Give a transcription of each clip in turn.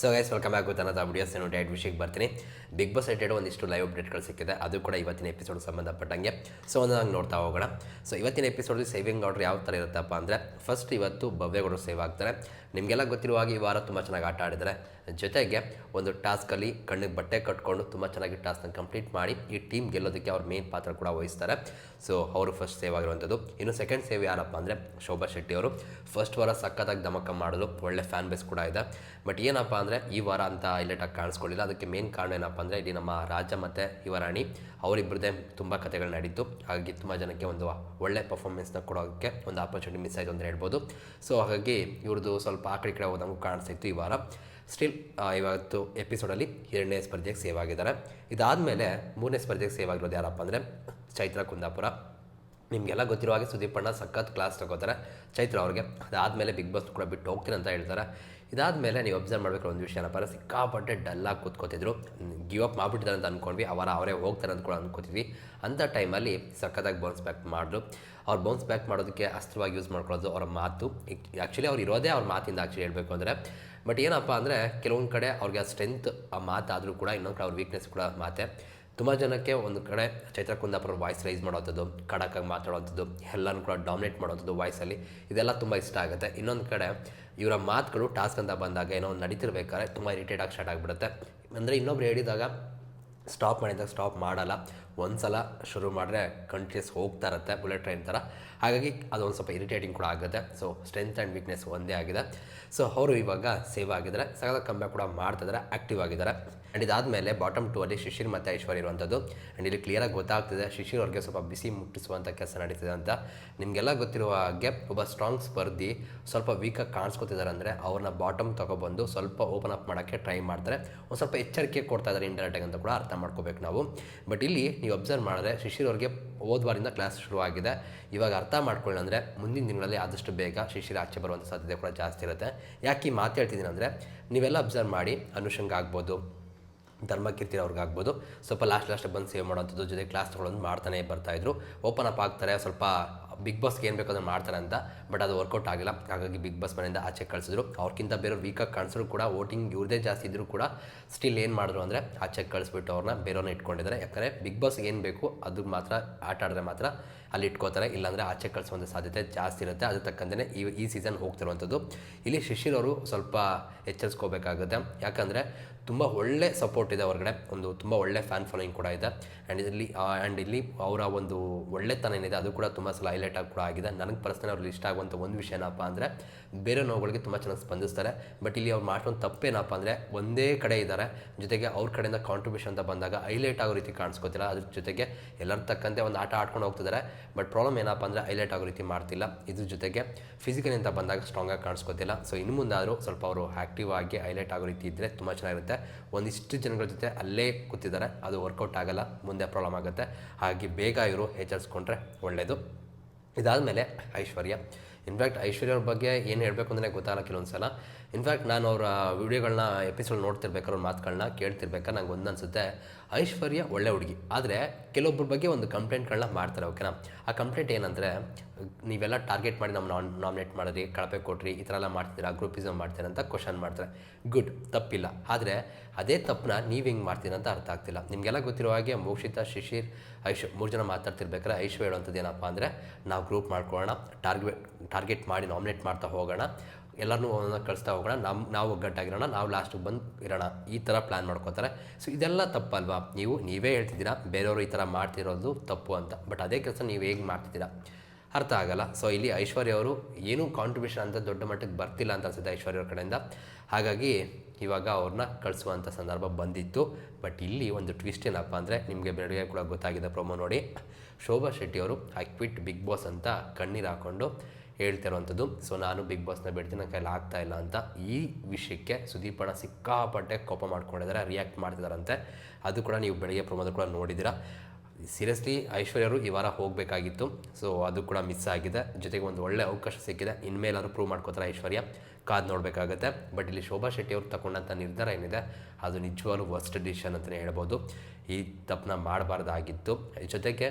So guys welcome back with ಅನ್ನೋದು videos ಏನು diet ವಿಷಯಕ್ಕೆ ಬರ್ತೀನಿ. ಬಿಗ್ ಬಾಸ್ ರಿಲೇಟೆಡ್ ಒಂದಿಷ್ಟು ಲೈವ್ ಅಪ್ಡೇಟ್ಗಳು ಸಿಕ್ಕಿದೆ. ಅದು ಕೂಡ ಇವತ್ತಿನ ಎಪಿಸೋಡ್ ಸಂಬಂಧಪಟ್ಟಂಗೆ. ಸೊ ಒಂದು ಹಂಗೆ ನೋಡ್ತಾ ಹೋಗೋಣ. ಸೊ ಇವತ್ತಿನ ಎಪಿಸೋಡಲ್ಲಿ ಸೇವಿಂಗ್ ಆರ್ಡರ್ ಯಾವ ಥರ ಇರುತ್ತಪ್ಪ ಅಂದರೆ ಫಸ್ಟ್ ಇವತ್ತು ಭವ್ಯಗೌಡರು ಸೇವ್ ಆಗ್ತಾರೆ. ನಿಮಗೆಲ್ಲ ಗೊತ್ತಿರುವ ಹಾಗೆ ಈ ವಾರ ತುಂಬ ಚೆನ್ನಾಗಿ ಆಟ ಆಡಿದ್ದಾರೆ. ಜೊತೆಗೆ ಒಂದು ಟಾಸ್ಕಲ್ಲಿ ಕಣ್ಣಿಗೆ ಬಟ್ಟೆ ಕಟ್ಕೊಂಡು ತುಂಬ ಚೆನ್ನಾಗಿ ಟಾಸ್ಕ್ನ ಕಂಪ್ಲೀಟ್ ಮಾಡಿ ಈ ಟೀಮ್ ಗೆಲ್ಲೋದಕ್ಕೆ ಅವ್ರ ಮೇನ್ ಪಾತ್ರ ಕೂಡ ವಹಿಸ್ತಾರೆ. ಸೊ ಅವರು ಫಸ್ಟ್ ಸೇವ್ ಆಗಿರುವಂಥದ್ದು ಇನ್ನು ಸೆಕೆಂಡ್ ಸೇವ್ ಯಾರಪ್ಪ ಅಂದರೆ ಶೋಭಾ ಶೆಟ್ಟಿ ಅವರು. ಫಸ್ಟ್ ವಾರ ಸಖತ್ತಾಗಿ ಧಮಕ ಮಾಡಲು ಒಳ್ಳೆ ಫ್ಯಾನ್ ಬೇಸ್ ಕೂಡ ಇದೆ. ಬಟ್ ಏನಪ್ಪ ಅಂದರೆ ಈ ವಾರ ಅಂತ ಹೈಲೈಟಾಗಿ ಕಾಣಿಸ್ಕೊಳ್ಳಿಲ್ಲ ಅದಕ್ಕೆ ಮೇನ್ ಕಾರಣ ಏನಪ್ಪ ಅಂದರೆ ಇಲ್ಲಿ ನಮ್ಮ ರಾಜ ಮತ್ತು ಯುವರಾಣಿ ಅವರಿಬ್ಬರದೇ ತುಂಬ ಕಥೆಗಳು ನಡೀತು. ಹಾಗಾಗಿ ತುಂಬ ಜನಕ್ಕೆ ಒಂದು ಒಳ್ಳೆ ಪರ್ಫಾರ್ಮೆನ್ಸ್ನ ಕೊಡೋಕ್ಕೆ ಒಂದು ಆಪರ್ಚುನಿಟಿ ಮಿಸ್ ಆಯಿತು ಅಂತ ಹೇಳ್ಬೋದು. ಸೊ ಹಾಗಾಗಿ ಇವ್ರದ್ದು ಸ್ವಲ್ಪ ಆ ಕಡೆ ಕಡೆ ಹೋದಂಗೂ ಕಾಣಿಸ್ತಿತ್ತು ಈ ವಾರ. ಸ್ಟಿಲ್ ಇವತ್ತು ಎಪಿಸೋಡಲ್ಲಿ ಎರಡನೇ ಸ್ಪರ್ಧೆಗೆ ಸೇವ್ ಆಗಿದ್ದಾರೆ. ಇದಾದಮೇಲೆ ಮೂರನೇ ಸ್ಪರ್ಧೆಗೆ ಸೇವ್ ಆಗಿರೋದು ಯಾರಪ್ಪ ಅಂದರೆ ಚೈತ್ರ ಕುಂದಾಪುರ. ನಿಮಗೆಲ್ಲ ಗೊತ್ತಿರೋ ಹಾಗೆ ಸುದೀಪ್ ಅಣ್ಣ ಸಖತ್ ಕ್ಲಾಸ್ ತಗೋತಾರೆ. ಚೈತ್ರ ಅವ್ರಿಗೆ ಅದಾದಮೇಲೆ ಬಿಗ್ ಬಾಸ್ ಕೂಡ ಬಿಟ್ಟು ಹೋಗ್ತೀನಿ ಅಂತ ಹೇಳ್ತಾರೆ. ಇದಾದಮೇಲೆ ನೀವು ಅಬ್ಸರ್ವ್ ಮಾಡಬೇಕು ಒಂದು ವಿಷಯ ಏನಪ್ಪ ಸಿಕ್ಕಾಪಟ್ಟೆ ಡಲ್ಲಾಗಿ ಕೂತ್ಕೋತಿದ್ರು. ಗಿವ್ ಅಪ್ ಮಾಡಿಬಿಟ್ಟಿದ್ದಾರೆ ಅಂತ ಅಂದ್ಕೊಂಡ್ವಿ ಅವರ ಅವರೇ ಹೋಗ್ತಾರೆ ಅಂತ ಕೂಡ ಅಂದ್ಕೋತಿದ್ವಿ ಅಂಥ ಟೈಮಲ್ಲಿ ಸಖತ್ತಾಗಿ ಬೌನ್ಸ್ ಬ್ಯಾಕ್ ಮಾಡಿದ್ರು. ಅವ್ರು ಬೌನ್ಸ್ ಬ್ಯಾಕ್ ಮಾಡೋದಕ್ಕೆ ಅಸ್ತ್ರವಾಗಿ ಯೂಸ್ ಮಾಡ್ಕೊಳ್ಳೋದು ಅವರ ಮಾತು. ಆ್ಯಕ್ಚುಲಿ ಅವ್ರು ಇರೋದೇ ಅವ್ರ ಮಾತಿಂದ ಆ್ಯಕ್ಚುಲಿ ಹೇಳಬೇಕು ಅಂದರೆ. ಬಟ್ ಏನಪ್ಪ ಅಂದರೆ ಕೆಲವೊಂದು ಕಡೆ ಅವ್ರಿಗೆ ಆ ಸ್ಟ್ರೆಂತ್ ಆ ಮಾತಾದರೂ ಕೂಡ ಇನ್ನೊಂದು ಕಡೆ ಅವ್ರ ವೀಕ್ನೆಸ್ ಕೂಡ ಮಾತೆ. ತುಂಬ ಜನಕ್ಕೆ ಒಂದು ಕಡೆ ಚೈತ್ರ ಕುಂದಾಪುರ ವಾಯ್ಸ್ ರೈಸ್ ಮಾಡೋವಂಥದ್ದು, ಖಡಕ್ಕಾಗಿ ಮಾತಾಡೋವಂಥದ್ದು, ಎಲ್ಲನೂ ಕೂಡ ಡಾಮಿನೇಟ್ ಮಾಡೋವಂಥದ್ದು ವಾಯ್ಸಲ್ಲಿ ಇದೆಲ್ಲ ತುಂಬ ಇಷ್ಟ ಆಗುತ್ತೆ. ಇನ್ನೊಂದು ಕಡೆ ಇವರ ಮಾತುಗಳು ಟಾಸ್ಕ್ ಅಂತ ಬಂದಾಗ ಏನೋ ಒಂದು ನಡೀತಿರ್ಬೇಕಾದ್ರೆ ತುಂಬ ಇರಿಟೇಟ್ ಆಗಿ ಸ್ಟಾರ್ಟ್ ಆಗಿಬಿಡುತ್ತೆ. ಅಂದರೆ ಇನ್ನೊಬ್ರು ಹೇಳಿದಾಗ ಸ್ಟಾಪ್ ಮಾಡಿದಾಗ ಸ್ಟಾಪ್ ಮಾಡಲ್ಲ. ಒಂದು ಸಲ ಶುರು ಮಾಡಿದ್ರೆ ಕಂಟ್ರೀಸ್ ಹೋಗ್ತಾ ಇರುತ್ತೆ ಬುಲೆಟ್ ಟ್ರೈನ್ ಥರ ಹಾಗಾಗಿ ಅದೊಂದು ಸ್ವಲ್ಪ ಇರಿಟೇಟಿಂಗ್ ಕೂಡ ಆಗುತ್ತೆ. ಸೊ ಸ್ಟ್ರೆಂತ್ ಆ್ಯಂಡ್ ವೀಕ್ನೆಸ್ ಒಂದೇ ಆಗಿದೆ. ಸೊ ಅವರು ಇವಾಗ ಸೇವ್ ಆಗಿದ್ದಾರೆ. ಸಗದ ಕಂಬ್ಯಾಕ್ ಕೂಡ ಮಾಡ್ತಿದ್ದಾರೆ ಆ್ಯಕ್ಟಿವ್ ಆಗಿದ್ದಾರೆ. ಆ್ಯಂಡ್ ಇದಾದಮೇಲೆ ಬಾಟಮ್ ಟೂ ಅಲ್ಲಿ ಶಿಶಿರ್ ಮತ್ತು ಐಶ್ವರ್ಯ ಇರುವಂಥದ್ದು ಆ್ಯಂಡ್ ಇಲ್ಲಿ ಕ್ಲಿಯರಾಗಿ ಗೊತ್ತಾಗ್ತಿದೆ, ಶಿಶಿರ್ ಅವ್ರಿಗೆ ಸ್ವಲ್ಪ ಬಿಸಿ ಮುಟ್ಟಿಸುವಂಥ ಕೆಲಸ ನಡೀತಿದೆ ಅಂತ. ನಿಮಗೆಲ್ಲ ಗೊತ್ತಿರುವ ಹಾಗೆ ಒಬ್ಬ ಸ್ಟ್ರಾಂಗ್ ಸ್ಪರ್ಧಿ ಸ್ವಲ್ಪ ವೀಕಾಗಿ ಕಾಣಿಸ್ಕೊತಿದ್ದಾರೆ ಅಂದರೆ ಅವ್ರನ್ನ ಬಾಟಮ್ ತೊಗೊಬಂದು ಸ್ವಲ್ಪ ಓಪನ್ ಅಪ್ ಮಾಡೋಕ್ಕೆ ಟ್ರೈ ಮಾಡ್ತಾರೆ. ಒಂದು ಸ್ವಲ್ಪ ಎಚ್ಚರಿಕೆ ಕೊಡ್ತಾ ಇದ್ದಾರೆ ಇಂಡೈರೆಕ್ಟಾಗಿ ಅಂತ ಕೂಡ ಅರ್ಥ ಮಾಡ್ಕೋಬೇಕು ನಾವು. ಬಟ್ ಇಲ್ಲಿ ನೀವು ಅಬ್ಸರ್ವ್ ಮಾಡಿದ್ರೆ ಶಿಶಿರ್ ಅವ್ರಿಗೆ ಹೋದ ಕ್ಲಾಸ್ ಶುರುವಾಗಿದೆ ಇವಾಗ ಅರ್ಥ ಮಾಡ್ಕೊಳ್ಳಿ ಅಂದರೆ ಮುಂದಿನ ದಿನಗಳಲ್ಲಿ ಆದಷ್ಟು ಬೇಗ ಶಿಶಿರ ಆಚೆ ಬರುವಂಥ ಸಾಧ್ಯತೆ ಕೂಡ ಜಾಸ್ತಿ ಇರುತ್ತೆ. ಯಾಕೆ ಈ ಮಾತು ಹೇಳ್ತಿದ್ದೀನಿ ಅಂದರೆ ನೀವೆಲ್ಲ ಅಬ್ಸರ್ವ್ ಮಾಡಿ ಅನುಷಂಗ ಆಗ್ಬೋದು, ಧರ್ಮಕೀರ್ತಿ ಅವ್ರಿಗಾಗ್ಬೋದು ಸ್ವಲ್ಪ ಲಾಸ್ಟ್ ಲಾಸ್ಟ್ ಬಂದು ಸೇವ್ ಮಾಡೋಂಥದ್ದು ಜೊತೆ ಕ್ಲಾಸ್ ತೊಗೊಳೋದು ಮಾಡ್ತಾನೆ ಬರ್ತಾಯಿದ್ರು ಓಪನ್ ಅಪ್ ಆಗ್ತಾರೆ, ಸ್ವಲ್ಪ ಬಿಗ್ ಬಾಸ್ಗೆ ಏನು ಬೇಕೋ ಅದನ್ನು ಮಾಡ್ತಾರೆ ಅಂತ, ಬಟ್ ಅದು ವರ್ಕೌಟ್ ಆಗಿಲ್ಲ. ಹಾಗಾಗಿ ಬಿಗ್ ಬಾಸ್ ಮನೆಯಿಂದ ಆಚೆ ಕಳಿಸಿದ್ರು. ಅವ್ರಿಗಿಂತ ಬೇರೆಯವ್ರು ವೀಕಾಗಿ ಕಾಣಿಸಿದ್ರು ಕೂಡ ವೋಟಿಂಗ್ ಇವ್ರದೇ ಜಾಸ್ತಿ ಇದ್ದರೂ ಕೂಡ ಸ್ಟಿಲ್ ಏನು ಮಾಡಿದ್ರು ಅಂದರೆ ಆಚೆ ಕಳಿಸ್ಬಿಟ್ಟು ಅವ್ರನ್ನ ಬೇರೆಯವ್ರನ್ನ ಇಟ್ಕೊಂಡಿದ್ದಾರೆ. ಯಾಕಂದರೆ ಬಿಗ್ ಬಾಸ್ ಏನು ಬೇಕು ಅದು ಮಾತ್ರ, ಆಟ ಆಡಿದ್ರೆ ಮಾತ್ರ ಅಲ್ಲಿ ಇಟ್ಕೋತಾರೆ. ಇಲ್ಲಾಂದರೆ ಆಚೆ ಕಳಿಸುವಂಥ ಸಾಧ್ಯತೆ ಜಾಸ್ತಿ ಇರುತ್ತೆ. ಅದ್ರ ತಕ್ಕಂತೆ ಈ ಈ ಸೀಸನ್ ಹೋಗ್ತಿರುವಂಥದ್ದು. ಇಲ್ಲಿ ಶಿಶಿರ್ ಅವರು ಸ್ವಲ್ಪ ಎಚ್ಚರಿಸ್ಕೋಬೇಕಾಗುತ್ತೆ. ಯಾಕಂದರೆ ತುಂಬ ಒಳ್ಳೆ ಸಪೋರ್ಟ್ ಇದೆ ಹೊರಗಡೆ. ಒಂದು ತುಂಬ ಒಳ್ಳೆ ಫ್ಯಾನ್ ಫಾಲೋಯಿಂಗ್ ಕೂಡ ಇದೆ. ಆ್ಯಂಡ್ ಇಲ್ಲಿ ಆ್ಯಂಡ್ ಇಲ್ಲಿ ಅವರ ಒಂದು ಒಳ್ಳೆತನ ಏನಿದೆ ಅದು ಕೂಡ ತುಂಬ ಸಲ ಹೈಲೈಟ್ ಆಗಿ ಕೂಡ ಆಗಿದೆ. ನನಗೆ ಪರ್ಸನಲ್ ಅವ್ರಿಗೆ ಇಷ್ಟ ಆಗುವಂಥ ಒಂದು ವಿಷಯ ಏನಪ್ಪ ಅಂದರೆ, ಬೇರೆ ನೋವುಗಳಿಗೆ ತುಂಬ ಚೆನ್ನಾಗಿ ಸ್ಪಂದಿಸ್ತಾರೆ. ಬಟ್ ಇಲ್ಲಿ ಅವ್ರು ಮಾಡ್ಕೊಂಡು ತಪ್ಪೇನಪ್ಪ ಅಂದರೆ, ಒಂದೇ ಕಡೆ ಇದ್ದಾರೆ ಜೊತೆಗೆ ಅವ್ರ ಕಡೆಯಿಂದ ಕಾಂಟ್ರಿಬ್ಯೂಷನ್ ಅಂತ ಬಂದಾಗ ಹೈಲೈಟ್ ಆಗೋ ರೀತಿ ಕಾಣಿಸ್ಕೋತಿಲ್ಲ. ಅದ್ರ ಜೊತೆಗೆ ಎಲ್ಲರ ತಕ್ಕಂತೆ ಒಂದು ಆಟ ಆಡ್ಕೊಂಡು ಹೋಗ್ತಿದ್ದಾರೆ ಬಟ್ ಪ್ರಾಬ್ಲಮ್ ಏನಪ್ಪ ಅಂದರೆ ಹೈಲೈಟ್ ಆಗೋ ರೀತಿ ಮಾಡ್ತಿಲ್ಲ. ಇದ್ರ ಜೊತೆಗೆ ಫಿಸಿಕಲಿ ಅಂತ ಬಂದಾಗ ಸ್ಟ್ರಾಂಗಾಗಿ ಕಾಣಿಸ್ಕೋತಿಲ್ಲ. ಸೊ ಇನ್ನು ಮುಂದಾದರೂ ಸ್ವಲ್ಪ ಅವರು ಆ್ಯಕ್ಟಿವ್ ಆಗಿ ಹೈಲೈಟ್ ಆಗೋ ರೀತಿ ಇದ್ದರೆ ತುಂಬ ಚೆನ್ನಾಗಿರುತ್ತೆ. ಒಂದಿಷ್ಟು ಜನಗಳ ಜೊತೆ ಅಲ್ಲೇ ಕೂತಿದ್ದಾರೆ. ಅದು ವರ್ಕೌಟ್ ಆಗಲ್ಲ, ಮುಂದೆ ಪ್ರಾಬ್ಲಮ್ ಆಗುತ್ತೆ. ಹಾಗೆ ಬೇಗ ಇವರು ಎಚ್ಚರಿಸ್ಕೊಂಡ್ರೆ ಒಳ್ಳೆಯದು ಇದಾದಮೇಲೆ ಐಶ್ವರ್ಯ. ಇನ್ಫ್ಯಾಕ್ಟ್ ಐಶ್ವರ್ಯ ಅವ್ರ ಬಗ್ಗೆ ಏನು ಹೇಳಬೇಕು ಅಂದರೆ ಗೊತ್ತಾಗಲ್ಲ ಕೆಲವೊಂದು ಸಲ ಇನ್ಫ್ಯಾಕ್ಟ್ ನಾನು ಅವರ ವೀಡಿಯೋಗಳನ್ನ ಎಪಿಸೋಡ್ ನೋಡ್ತಿರ್ಬೇಕಾದ್ರೆ ಅವ್ರ ಮಾತುಗಳನ್ನ ಕೇಳ್ತಿರ್ಬೇಕಾದ್ರೆ ನಂಗೆ ಒಂದು ಅನಿಸುತ್ತೆ. ಐಶ್ವರ್ಯ ಒಳ್ಳೆ ಹುಡುಗಿ. ಆದರೆ ಕೆಲವೊಬ್ಬರ ಬಗ್ಗೆ ಒಂದು ಕಂಪ್ಲೇಂಟ್ಗಳನ್ನ ಮಾಡ್ತಾರೆ, ಓಕೆನಾ? ಆ ಕಂಪ್ಲೇಂಟ್ ಏನಂದರೆ, ನೀವೆಲ್ಲ ಟಾರ್ಗೆಟ್ ಮಾಡಿ ನಮ್ಮ ನಾನ್, ನಾಮಿನೇಟ್ ಮಾಡಿದ್ರಿ, ಕಳಪೆ ಕೊಟ್ರಿ, ಈ ಥರ ಎಲ್ಲ ಮಾಡ್ತೀರಾ ಗ್ರೂಪಿಸಮ್ ಮಾಡ್ತೀರಾ ಅಂತ ಕ್ವಶನ್ ಮಾಡ್ತಾರೆ. ಗುಡ್, ತಪ್ಪಿಲ್ಲ. ಆದರೆ ಅದೇ ತಪ್ಪನ್ನ ನೀವು ಹಿಂಗೆ ಮಾಡ್ತೀರಾ ಅಂತ ಅರ್ಥ ಆಗ್ತಿಲ್ಲ. ನಿಮಗೆಲ್ಲ ಗೊತ್ತಿರೋ ಹಾಗೆ ಮೋಕ್ಷಿತ, ಶಿಶಿರ್, ಐಶ್, ಮೂರು ಜನ ಮಾತಾಡ್ತಿರ್ಬೇಕಾದ್ರೆ ಐಶ್ವ ಹೇಳುವಂಥದ್ದು ಏನಪ್ಪ ಅಂದರೆ, ನಾವು ಗ್ರೂಪ್ ಮಾಡ್ಕೊಳ್ಳೋಣ ಟಾರ್ಗೆಟ್ ಟಾರ್ಗೆಟ್ ಮಾಡಿ ನಾಮಿನೇಟ್ ಮಾಡ್ತಾ ಹೋಗೋಣ. ಎಲ್ಲರನ್ನೂ ಅವನ್ನ ಕಳಿಸ್ತಾ ಹೋಗೋಣ. ನಮ್ಮ ನಾವು ಒಗ್ಗಟ್ಟಾಗಿರೋಣ, ನಾವು ಲಾಸ್ಟಿಗೆ ಬಂದು ಇರೋಣ. ಈ ಥರ ಪ್ಲ್ಯಾನ್ ಮಾಡ್ಕೋತಾರೆ. ಸೊ ಇದೆಲ್ಲ ತಪ್ಪಲ್ವಾ? ನೀವು, ನೀವೇ ಹೇಳ್ತಿದ್ದೀರಾ, ಬೇರೆಯವರು ಈ ಥರ ಮಾಡ್ತಿರೋದು ತಪ್ಪು ಅಂತ. ಬಟ್ ಅದೇ ಕೆಲಸ ನೀವು ಹೇಗೆ ಮಾಡ್ತಿದ್ದೀರಾ? ಅರ್ಥ ಆಗಲ್ಲ. ಸೊ ಇಲ್ಲಿ ಐಶ್ವರ್ಯ ಅವರು ಏನೂ ಕಾಂಟ್ರಿಬ್ಯೂಷನ್ ಅಂತ ದೊಡ್ಡ ಮಟ್ಟಕ್ಕೆ ಬರ್ತಿಲ್ಲ ಅಂತ ಅನ್ಸುತ್ತೆ ಐಶ್ವರ್ಯ ಅವ್ರ ಕಡೆಯಿಂದ. ಹಾಗಾಗಿ ಇವಾಗ ಅವ್ರನ್ನ ಕಳಿಸುವಂಥ ಸಂದರ್ಭ ಬಂದಿತ್ತು. ಬಟ್ ಇಲ್ಲಿ ಒಂದು ಟ್ವಿಸ್ಟ್ ಏನಪ್ಪ ಅಂದರೆ ನಿಮಗೆ ಬೆಳಗ್ಗೆ ಕೂಡ ಗೊತ್ತಾಗಿದೆ ಪ್ರೊಮೋ ನೋಡಿ. ಶೋಭಾ ಶೆಟ್ಟಿ ಅವರು ಐ ಕ್ವಿಟ್ ಬಿಗ್ ಬಾಸ್ ಅಂತ ಕಣ್ಣೀರು ಹಾಕ್ಕೊಂಡು ಹೇಳ್ತಿರೋವಂಥದ್ದು. ಸೊ ನಾನು ಬಿಗ್ ಬಾಸ್ನ ಬಿಡ್ತೀನಿ, ನನ್ನ ಕೈಲಿ ಆಗ್ತಾ ಇಲ್ಲ ಅಂತ ಈ ವಿಷಯಕ್ಕೆ ಸುದೀಪಣ್ಣ ಸಿಕ್ಕಾಪಟ್ಟೆ ಕೋಪ ಮಾಡ್ಕೊಂಡಿದ್ದಾರೆ ರಿಯಾಕ್ಟ್ ಮಾಡ್ತಿದ್ದಾರಂತೆ. ಅದು ಕೂಡ ನೀವು ಬೆಳಗ್ಗೆ ಪ್ರಮೋದ ಕೂಡ ನೋಡಿದ್ದೀರಾ. ಸೀರಿಯಸ್ಲಿ ಐಶ್ವರ್ಯರು ಈ ವಾರ ಹೋಗಬೇಕಾಗಿತ್ತು. ಸೊ ಅದು ಕೂಡ ಮಿಸ್ ಆಗಿದೆ. ಜೊತೆಗೆ ಒಂದು ಒಳ್ಳೆ ಅವಕಾಶ ಸಿಕ್ಕಿದೆ. ಇನ್ಮೇಲಾದ್ರೂ ಪ್ರೂವ್ ಮಾಡ್ಕೋತಾರೆ ಐಶ್ವರ್ಯ. ಕಾದು ನೋಡಬೇಕಾಗತ್ತೆ. ಬಟ್ ಇಲ್ಲಿ ಶೋಭಾ ಶೆಟ್ಟಿ ಅವರು ತಗೊಂಡಂಥ ನಿರ್ಧಾರ ಏನಿದೆ? ಅದು ನಿಜವಾಗ್ಲೂ ವರ್ಸ್ಟ್ ಡಿಸಿಷನ್ ಅಂತಲೇ ಹೇಳ್ಬೋದು. ಈ ತಪ್ಪನ್ನ ಮಾಡಬಾರ್ದಾಗಿತ್ತು. ಜೊತೆಗೆ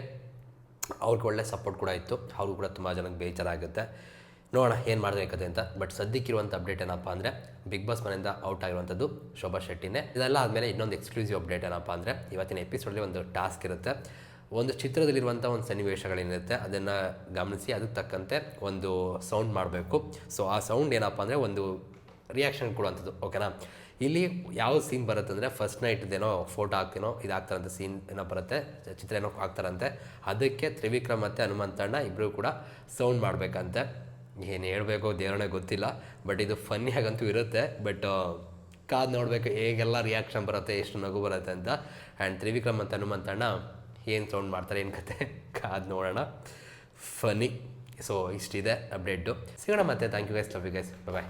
ಅವ್ರಿಗೆ ಒಳ್ಳೆ ಸಪೋರ್ಟ್ ಕೂಡ ಇತ್ತು. ಅವ್ರಿಗೂ ಕೂಡ ತುಂಬ ಜನಕ್ಕೆ ಬೇಜಾರಾಗುತ್ತೆ. ನೋಡೋಣ ಏನು ಮಾಡಬೇಕದೆ ಅಂತ. ಬಟ್ ಸದ್ಯಕ್ಕಿರುವಂಥ ಅಪ್ಡೇಟ್ ಏನಪ್ಪ ಅಂದರೆ ಬಿಗ್ ಬಾಸ್ ಮನೆಯಿಂದ ಔಟ್ ಆಗಿರುವಂಥದ್ದು ಶೋಭಾ ಶೆಟ್ಟಿನೇ. ಇದೆಲ್ಲ ಆದಮೇಲೆ ಇನ್ನೊಂದು ಎಕ್ಸ್ಕ್ಲೂಸಿವ್ ಅಪ್ಡೇಟ್ ಏನಪ್ಪ ಅಂದರೆ, ಇವತ್ತಿನ ಎಪಿಸೋಡಲ್ಲಿ ಒಂದು ಟಾಸ್ಕ್ ಇರುತ್ತೆ. ಒಂದು ಚಿತ್ರದಲ್ಲಿರುವಂಥ ಒಂದು ಸನ್ನಿವೇಶಗಳೇನಿರುತ್ತೆ, ಅದನ್ನು ಗಮನಿಸಿ ಅದಕ್ಕೆ ತಕ್ಕಂತೆ ಒಂದು ಸೌಂಡ್ ಮಾಡಬೇಕು. ಸೊ ಆ ಸೌಂಡ್ ಏನಪ್ಪ ಅಂದರೆ ಒಂದು ರಿಯಾಕ್ಷನ್ ಕೊಡುವಂಥದ್ದು ಓಕೆನಾ ಇಲ್ಲಿ ಯಾವ ಸೀನ್ ಬರುತ್ತೆ ಅಂದರೆ ಫಸ್ಟ್ ನೈಟ್ದೇನೋ ಫೋಟೋ ಹಾಕ್ತೀನೋ ಇದು ಹಾಕ್ತಾರಂತೆ ಸೀನ್ ಏನೋ ಬರುತ್ತೆ, ಚಿತ್ರ ಏನೋ ಹಾಕ್ತಾರಂತೆ, ಅದಕ್ಕೆ ತ್ರಿವಿಕ್ರಮ್ ಮತ್ತು ಹನುಮಂತಣ್ಣ ಇಬ್ಬರು ಕೂಡ ಸೌಂಡ್ ಮಾಡಬೇಕಂತೆ. ಏನು ಹೇಳಬೇಕು ದೇವರೇ ಗೊತ್ತಿಲ್ಲ ಬಟ್ ಇದು ಫನ್ನಿಯಾಗಂತೂ ಇರುತ್ತೆ ಬಟ್ ಕಾದು ನೋಡಬೇಕು ಹೇಗೆಲ್ಲ ರಿಯಾಕ್ಷನ್ ಬರುತ್ತೆ, ಎಷ್ಟು ನಗು ಬರುತ್ತೆ ಅಂತ. ಆ್ಯಂಡ್ ತ್ರಿವಿಕ್ರಮ್ ಮತ್ತು ಹನುಮಂತಣ್ಣ ಏನು ಸೌಂಡ್ ಮಾಡ್ತಾರೆ, ಏನು ಕತೆ, ಕಾದು ನೋಡೋಣ. ಫನ್ನಿ ಸೊ ಇಷ್ಟಿದೆ ಅಪ್ಡೇಟು ಸಿಗೋಣ ಮತ್ತೆ. Thank you guys love you guys bye